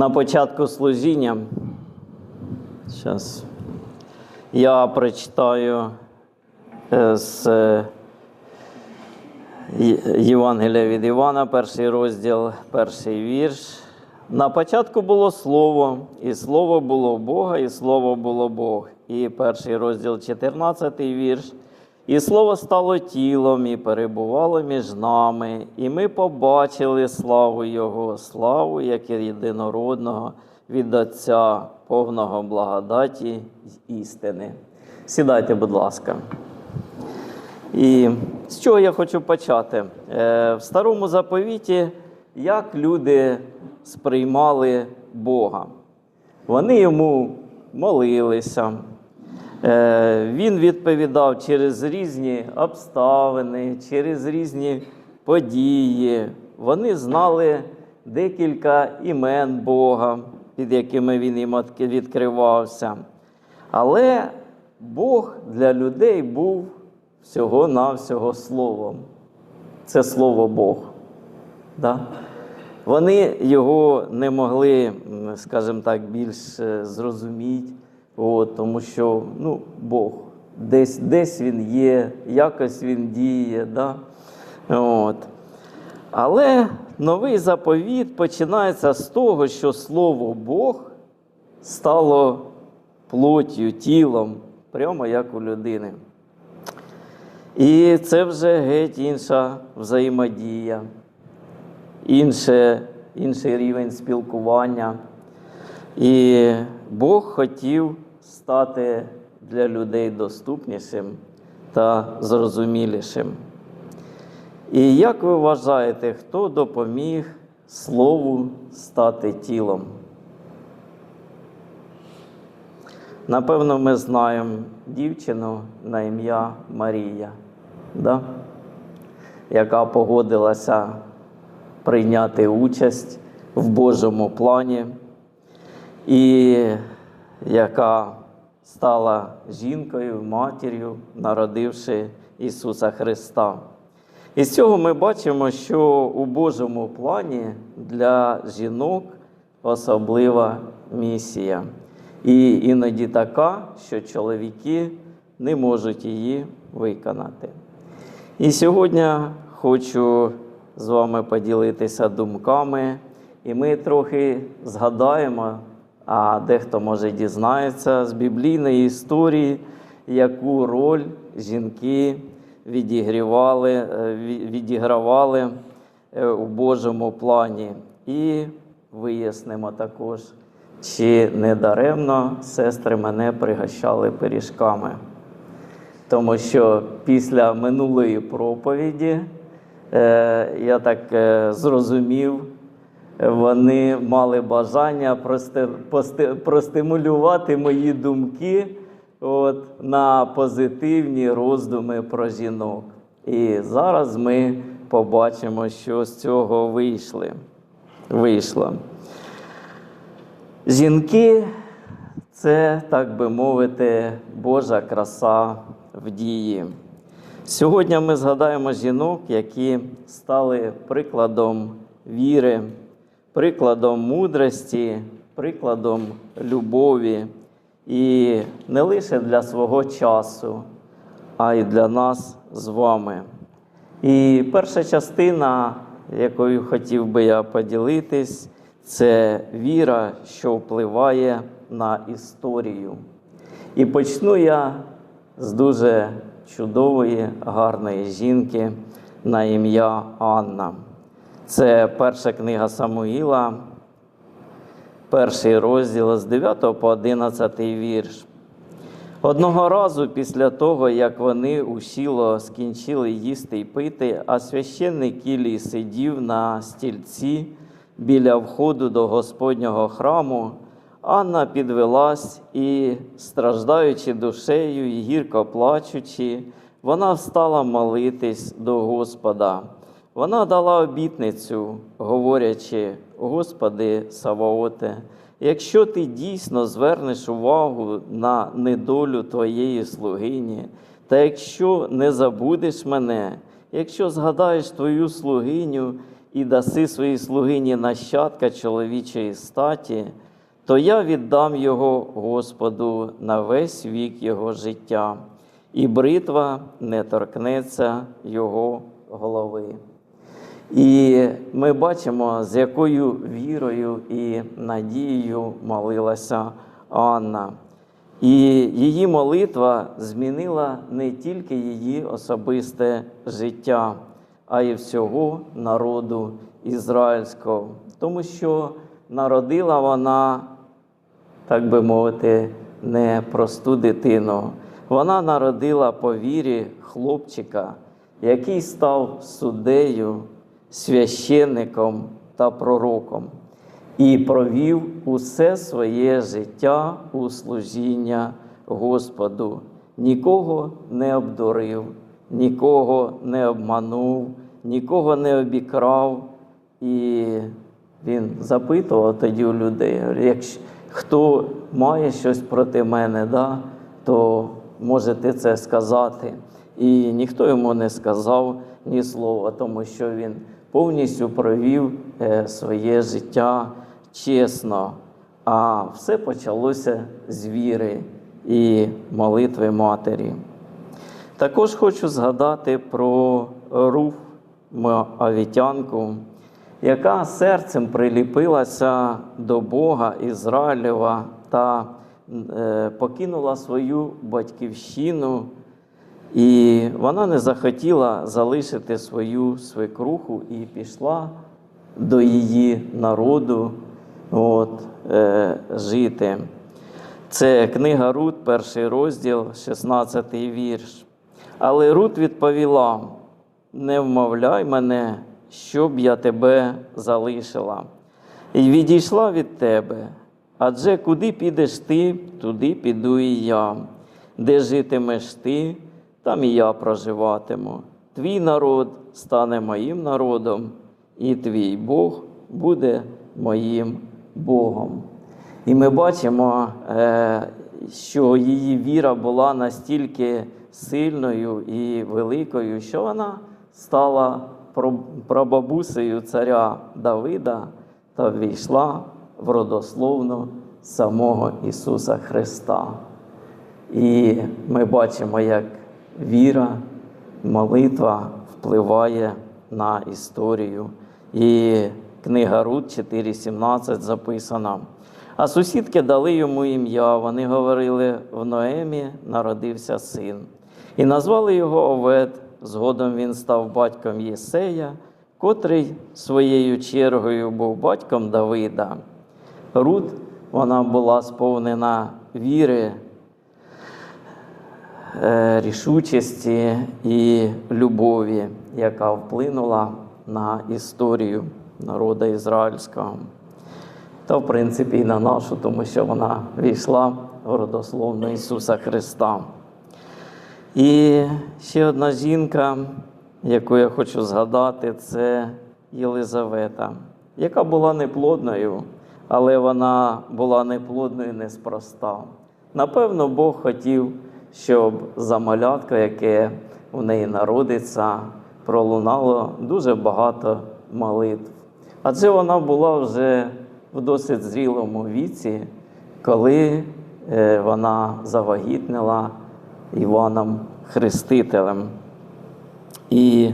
На початку служіння зараз я прочитаю е, з е, Євангелія від Івана, перший розділ, перший вірш. На початку було слово, і слово було Бога, і слово було Бог. І перший розділ, 14 вірш. І слово стало тілом і перебувало між нами, і ми побачили славу Його, славу як єдинородного від Отця, повного благодаті й істини. Сідайте, будь ласка. І з чого я хочу почати? Е, В старому заповіті, як люди сприймали Бога. Вони йому молилися. Е, Він відповідав через різні обставини, через різні події. Вони знали декілька імен Бога, під якими він їм відкривався. Але Бог для людей був всього-навсього словом. Це слово Бог. Да? Вони його не могли, скажімо так, більш е, зрозуміти, от, тому що ну, Бог десь, десь він є, якось він діє. Да? От. Але новий заповіт починається з того, що слово Бог стало плоттю, тілом, прямо як у людини. І це вже геть інша взаємодія, інше, інший рівень спілкування. І Бог хотів стати для людей доступнішим та зрозумілішим. І як ви вважаєте, хто допоміг Слову стати тілом? Напевно, ми знаємо дівчину на ім'я Марія, да? яка погодилася прийняти участь в Божому плані, і яка стала жінкою, матір'ю, народивши Ісуса Христа. І з цього ми бачимо, що у Божому плані для жінок особлива місія. І іноді така, що чоловіки не можуть її виконати. І сьогодні хочу з вами поділитися думками, і ми трохи згадаємо, а дехто може дізнається з біблійної історії, яку роль жінки відігрівали, е, відігравали е, у Божому плані. І вияснимо також, чи не даремно сестри мене пригощали пиріжками. Тому що після минулої проповіді е, я так зрозумів, вони мали бажання простимулювати мої думки от, на позитивні роздуми про жінок. І зараз ми побачимо, що з цього вийшли. вийшло. Жінки це, так би мовити, Божа краса в дії. Сьогодні ми згадаємо жінок, які стали прикладом віри, прикладом мудрості, прикладом любові. І не лише для свого часу, а й для нас з вами. І перша частина, якою хотів би я поділитись, це віра, що впливає на історію. І почну я з дуже чудової, гарної жінки на ім'я Анна. Це перша книга Самуїла, перший розділ з 9 по 11 вірш. Одного разу після того, як вони у Шіло скінчили їсти й пити, а священник Ілій сидів на стільці біля входу до Господнього храму, Анна підвелась і, страждаючи душею і гірко плачучи, вона встала молитись до Господа. Вона дала обітницю, говорячи: Господи, Саваоте, якщо ти дійсно звернеш увагу на недолю твоєї слугині, та якщо не забудеш мене, якщо згадаєш твою слугиню і даси своїй слугині нащадка чоловічої статі, то я віддам його Господу на весь вік його життя, і бритва не торкнеться його голови. І ми бачимо, з якою вірою і надією молилася Анна. І її молитва змінила не тільки її особисте життя, а й всього народу ізраїльського, тому що народила вона, так би мовити, не просту дитину. Вона народила по вірі хлопчика, який став суддею, священником та пророком і провів усе своє життя у служіння Господу. Нікого не обдурив, нікого не обманув, нікого не обікрав. І він запитував тоді у людей, якщо хто має щось проти мене, да, то можете це сказати. І ніхто йому не сказав ні слова, тому що він повністю провів е, своє життя чесно. А все почалося з віри і молитви матері. Також хочу згадати про Руф Моавітянку, яка серцем приліпилася до Бога Ізраїлєва та е, покинула свою батьківщину, і вона не захотіла залишити свою свекруху і пішла до її народу от, е, жити. Це книга Рут, перший розділ, 16 вірш. Але Рут відповіла: не вмовляй мене, щоб я тебе залишила, і відійшла від тебе. Адже куди підеш ти, туди піду і я. Де житимеш ти, там і я проживатиму. Твій народ стане моїм народом, і твій Бог буде моїм Богом. І ми бачимо, е, що її віра була настільки сильною і великою, що вона стала прабабусею царя Давида та ввійшла в родословну самого Ісуса Христа. І ми бачимо, як віра, молитва впливає на історію. І книга Рут 4,17 записана. А сусідки дали йому ім'я. Вони говорили: в Ноемі народився син. І назвали його Овед. Згодом він став батьком Єсея, котрий своєю чергою був батьком Давида. Рут вона була сповнена віри, рішучості і любові, яка вплинула на історію народу ізраїльського. Та, в принципі, і на нашу, тому що вона війшла в родословну Ісуса Христа. І ще одна жінка, яку я хочу згадати, це Єлизавета, яка була неплодною, але вона була неплодною неспроста. Напевно, Бог хотів, щоб за малятко, яке в неї народиться, пролунало дуже багато молитв. Адже вона була вже в досить зрілому віці, коли е, вона завагітнила Іваном Хрестителем. І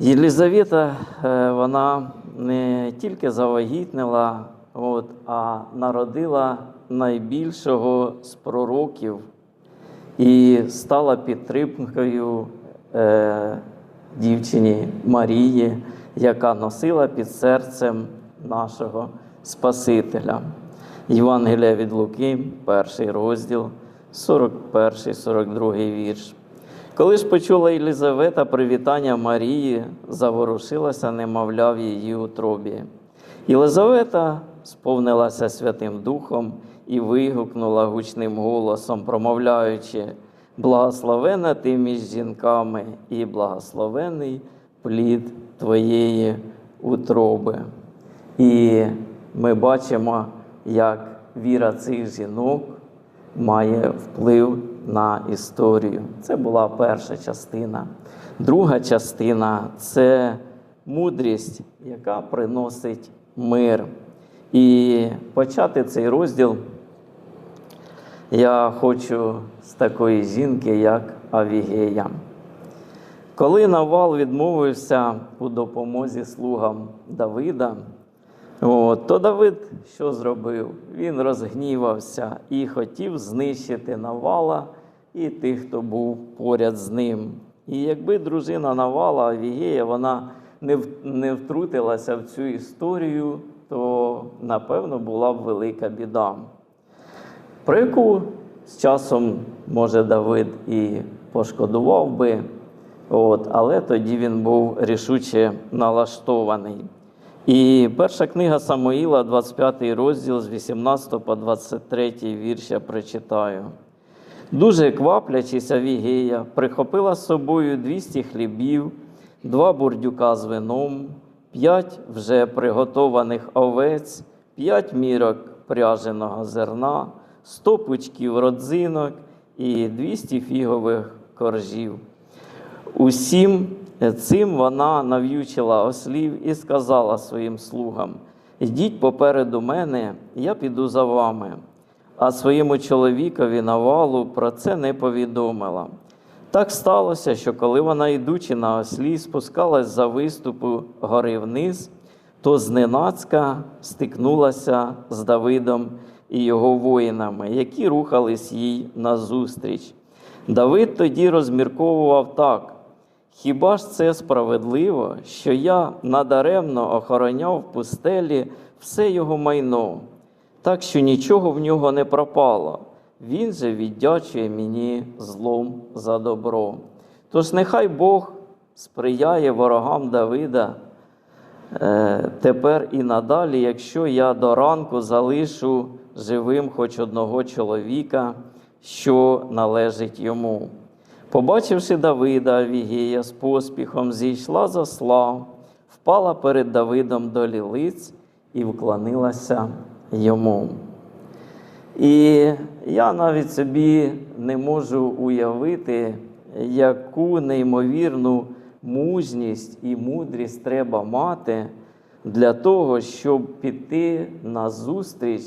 Єлізавета е, вона не тільки завагітнила, от, а народила найбільшого з пророків і стала підтримкою е, дівчині Марії, яка носила під серцем нашого Спасителя. Євангелія від Луки, перший розділ, 41, 42 вірш. Коли ж почула Єлізавета привітання Марії, заворушилася, немовля в її утробі. Єлизавета сповнилася Святим Духом і вигукнула гучним голосом, промовляючи: Благословена ти між жінками, і благословений плід твоєї утроби. І ми бачимо, як віра цих жінок має вплив на історію. Це була перша частина. Друга частина це мудрість, яка приносить мир. І почати цей розділ я хочу з такої жінки, як Авігея. Коли Навал відмовився у допомозі слугам Давида, от, то Давид що зробив? Він розгнівався і хотів знищити Навала і тих, хто був поряд з ним. І якби дружина Навала Авігея, вона не, не втрутилася в цю історію, то напевно була б велика біда про яку з часом, може, Давид і пошкодував би, от, але тоді він був рішуче налаштований. І перша книга Самуїла, 25 розділ з 18 по 23 вірш я прочитаю. Дуже кваплячись, Авігея прихопила з собою 200 хлібів, два бурдюка з вином, п'ять вже приготованих овець, п'ять мірок пряженого зерна, 100 пучків родзинок і 200 фігових коржів. Усім цим вона нав'ючила ослів і сказала своїм слугам: Йдіть попереду мене, я піду за вами. А своєму чоловікові Навалу про це не повідомила. Так сталося, що коли вона, йдучи на ослі, спускалась за виступу гори вниз, то зненацька стикнулася з Давидом і його воїнами, які рухались їй назустріч. Давид тоді розмірковував так: хіба ж це справедливо, що я надаремно охороняв в пустелі все його майно, так що нічого в нього не пропало. Він же віддячує мені злом за добро. Тож нехай Бог сприяє ворогам Давида е, тепер і надалі, якщо я до ранку залишу живим хоч одного чоловіка, що належить йому. Побачивши Давида, Авігея з поспіхом зійшла за слав, впала перед Давидом до лілиць і вклонилася йому. І я навіть собі не можу уявити, яку неймовірну мужність і мудрість треба мати для того, щоб піти на зустріч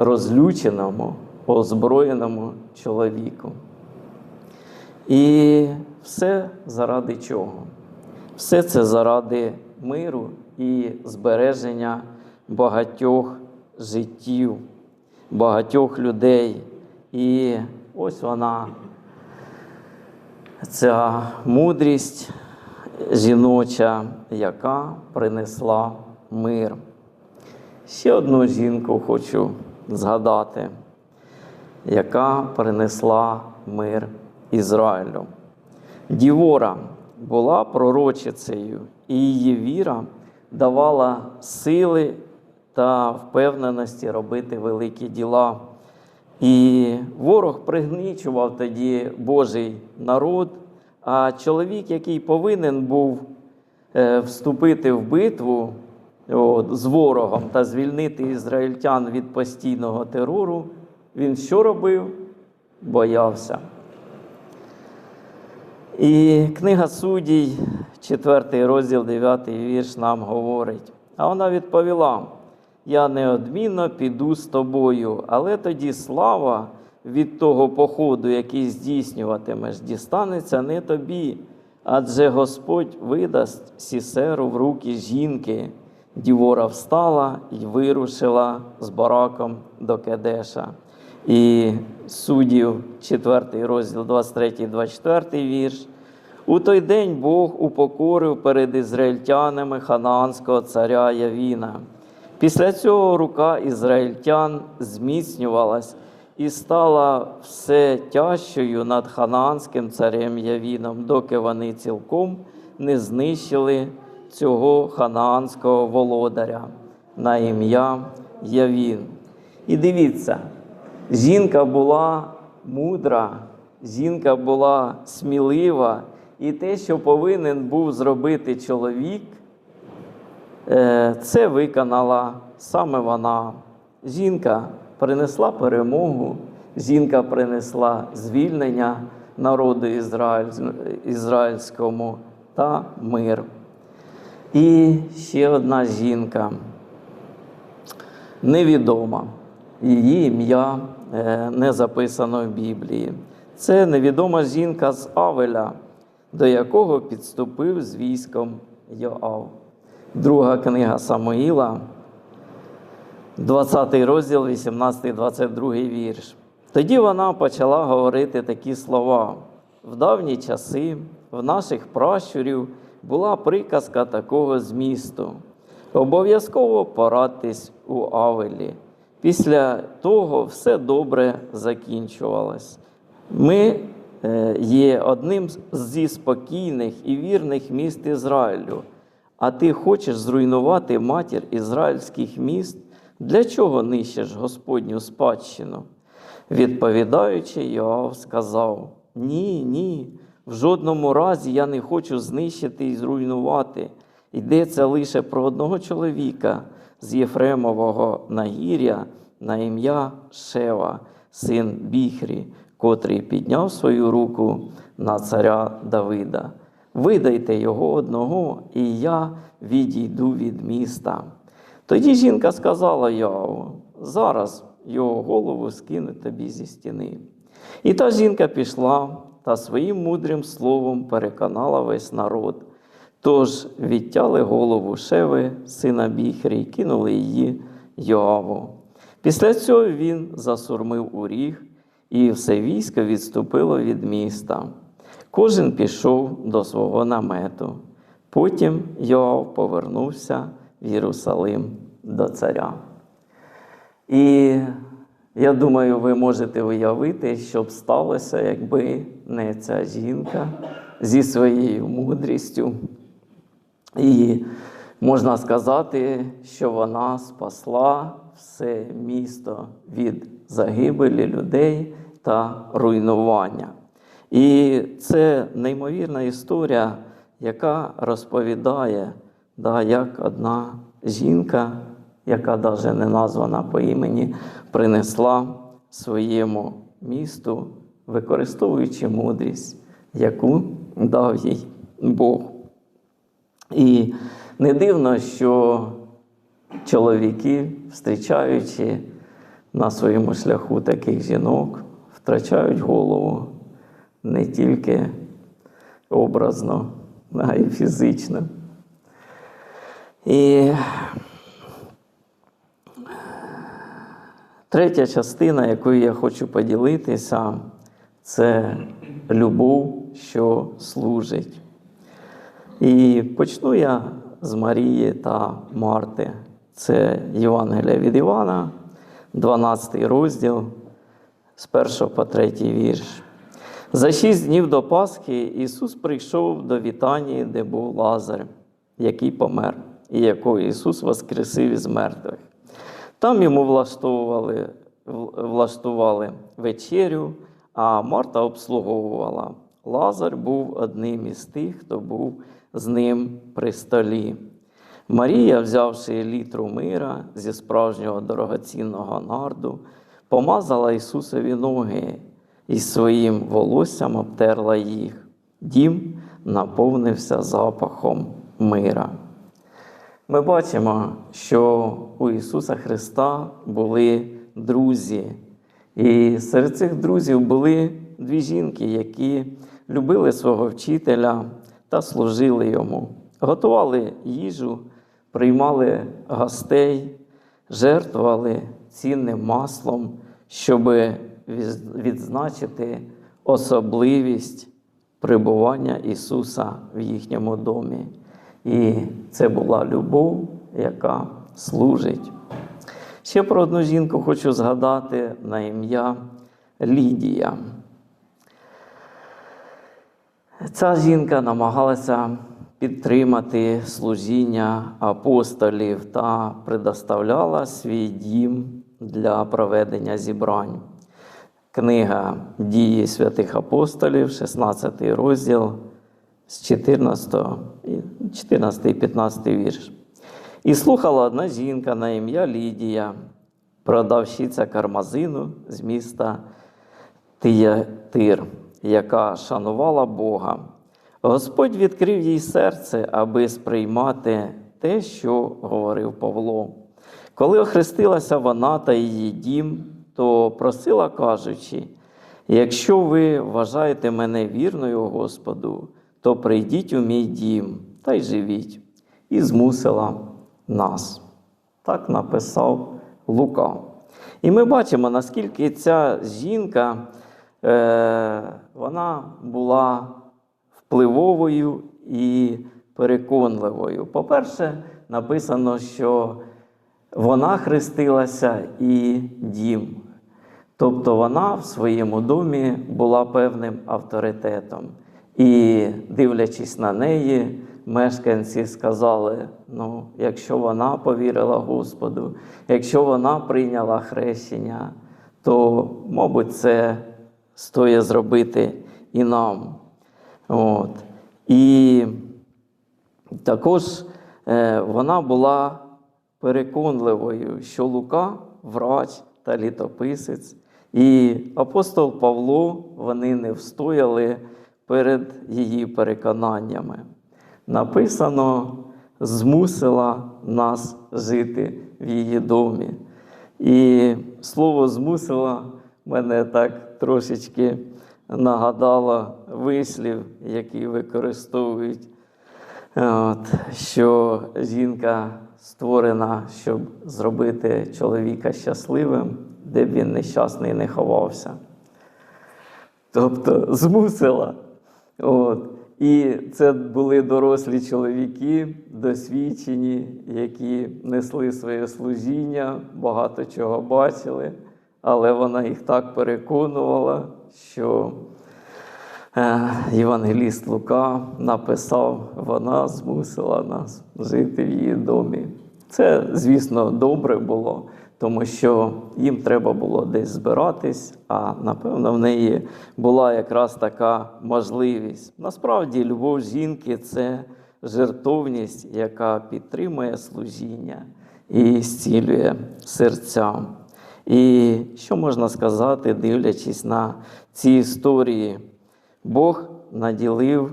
розлюченому, озброєному чоловіку. І все заради чого? Все це заради миру і збереження багатьох життів, багатьох людей. І ось вона, ця мудрість жіноча, яка принесла мир. Ще одну жінку хочу згадати, яка принесла мир Ізраїлю. Дівора була пророчицею, і її віра давала сили та впевненості робити великі діла. І ворог пригнічував тоді Божий народ, а чоловік, який повинен був е, вступити в битву от, з ворогом та звільнити ізраїльтян від постійного терору, він що робив? Боявся. І книга суддій, 4 розділ, 9 вірш нам говорить. А вона відповіла: Я неодмінно піду з тобою, але тоді слава від того походу, який здійснюватимеш, дістанеться не тобі, адже Господь видасть сісеру в руки жінки. Дівора встала і вирушила з бараком до Кедеша. І суддів, 4 розділ, 23, 24 вірш. У той день Бог упокорив перед ізраїльтянами ханаанського царя Явіна. Після цього рука ізраїльтян зміцнювалась і стала все тяжчою над ханаанським царем Явіном, доки вони цілком не знищили цього ханаанського володаря на ім'я Явін. І дивіться, жінка була мудра, жінка була смілива, і те, що повинен був зробити чоловік, е, це виконала саме вона. Жінка принесла перемогу, жінка принесла звільнення народу ізраїль- ізраїльському та мир. І ще одна жінка невідома. Її ім'я е, не записано в Біблії. Це невідома жінка з Авеля, до якого підступив з військом Йоав. Друга книга Самуїла, 20 розділ, 18-22 вірш. Тоді вона почала говорити такі слова. В давні часи в наших пращурів була приказка такого змісту. Обов'язково порадьтесь у Авелі. Після того все добре закінчувалось. Ми е, є одним зі спокійних і вірних міст Ізраїлю. А ти хочеш зруйнувати матір ізраїльських міст? Для чого нищиш Господню спадщину? Відповідаючи, Йоав сказав: Ні, ні, в жодному разі я не хочу знищити і зруйнувати. Йдеться лише про одного чоловіка з Єфремового нагір'я на ім'я Шева, син Біхрі, котрий підняв свою руку на царя Давида. Видайте його одного, і я відійду від міста. Тоді жінка сказала Йоаву, зараз його голову скину тобі зі стіни. І та жінка пішла та своїм мудрим словом переконала весь народ. Тож відтяли голову Шеви, сина Біхрі, і кинули її Йоаву. Після цього він засурмив у ріг, і все військо відступило від міста. Кожен пішов до свого намету. Потім Йоав повернувся в Єрусалим до царя. І я думаю, ви можете уявити, що б сталося, якби не ця жінка зі своєю мудрістю. І можна сказати, що вона спасла все місто від загибелі людей та руйнування. І це неймовірна історія, яка розповідає, да, як одна жінка, яка навіть не названа по імені, принесла своєму місту, використовуючи мудрість, яку дав їй Бог. І не дивно, що чоловіки, зустрічаючи на своєму шляху таких жінок, втрачають голову не тільки образно, а й фізично. І третя частина, якою я хочу поділитися, це любов, що служить. І почну я з Марії та Марти. Це Євангелія від Івана, 12 розділ, з 1 по 3 вірш. За шість днів до Пасхи Ісус прийшов до Вітанії, де був Лазар, який помер, і якого Ісус воскресив із мертвих. Там йому влаштовували, влаштували вечерю, а Марта обслуговувала. Лазар був одним із тих, хто був з ним при столі. Марія, взявши літру мира зі справжнього дорогоцінного нарду, помазала Ісусові ноги і своїм волоссям обтерла їх. Дім наповнився запахом мира. Ми бачимо, що у Ісуса Христа були друзі, і серед цих друзів були дві жінки, які любили свого вчителя та служили йому, готували їжу, приймали гостей, жертвували цінним маслом, щоб відзначити особливість прибування Ісуса в їхньому домі. І це була любов, яка служить. Ще про одну жінку хочу згадати на ім'я Лідія. Ця жінка намагалася підтримати служіння апостолів та предоставляла свій дім для проведення зібрань. Книга Дії святих апостолів, 16 розділ з 14, і- 14 і 15 вірш. І слухала одна жінка на ім'я Лідія, продавщиця кармазину з міста Тиятир, яка шанувала Бога. Господь відкрив їй серце, аби сприймати те, що говорив Павло. Коли охрестилася вона та її дім, то просила, кажучи: якщо ви вважаєте мене вірною Господу, то прийдіть у мій дім та й живіть, і змусила нас. Так написав Лука. І ми бачимо, наскільки ця жінка е, вона була впливовою і переконливою. По-перше, написано, що вона хрестилася і дім. Тобто вона в своєму домі була певним авторитетом. І, дивлячись на неї, мешканці сказали: ну, якщо вона повірила Господу, якщо вона прийняла хрещення, то, мабуть, це стоїть зробити і нам. От. І також е, вона була переконливою, що Лука врач та літописець, і апостол Павло вони не встояли перед її переконаннями. Написано, змусила нас жити в її домі. І слово змусила мене так трошечки нагадало вислів, який використовують, от, що жінка створена, щоб зробити чоловіка щасливим, де б він нещасний не ховався. Тобто змусила. От. І це були дорослі чоловіки, досвідчені, які несли своє служіння, багато чого бачили, але вона їх так переконувала, що е, євангеліст Лука написав, вона змусила нас жити в її домі. Це, звісно, добре було, тому що їм треба було десь збиратись, а напевно в неї була якраз така можливість. Насправді, любов жінки це жертовність, яка підтримує служіння і зцілює серця. І що можна сказати, дивлячись на ці історії? Бог наділив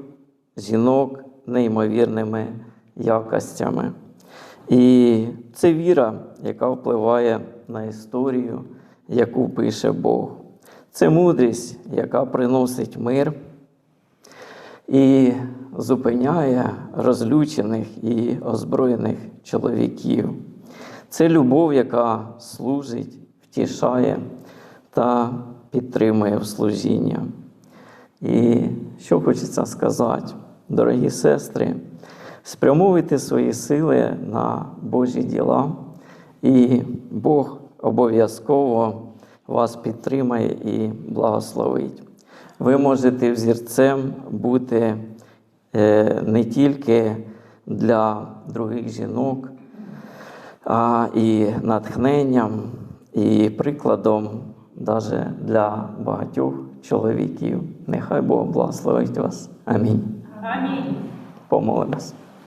жінок неймовірними якостями. І це віра, яка впливає на історію, яку пише Бог. Це мудрість, яка приносить мир і зупиняє розлючених і озброєних чоловіків. Це любов, яка служить, втішає та підтримує в служіння. І що хочеться сказати, дорогі сестри, спрямовуйте свої сили на Божі діла, і Бог обов'язково вас підтримає і благословить. Ви можете взірцем бути е, не тільки для других жінок, а і натхненням, і прикладом навіть для багатьох чоловіків. Нехай Бог благословить вас. Амінь. Амінь. Помолимось.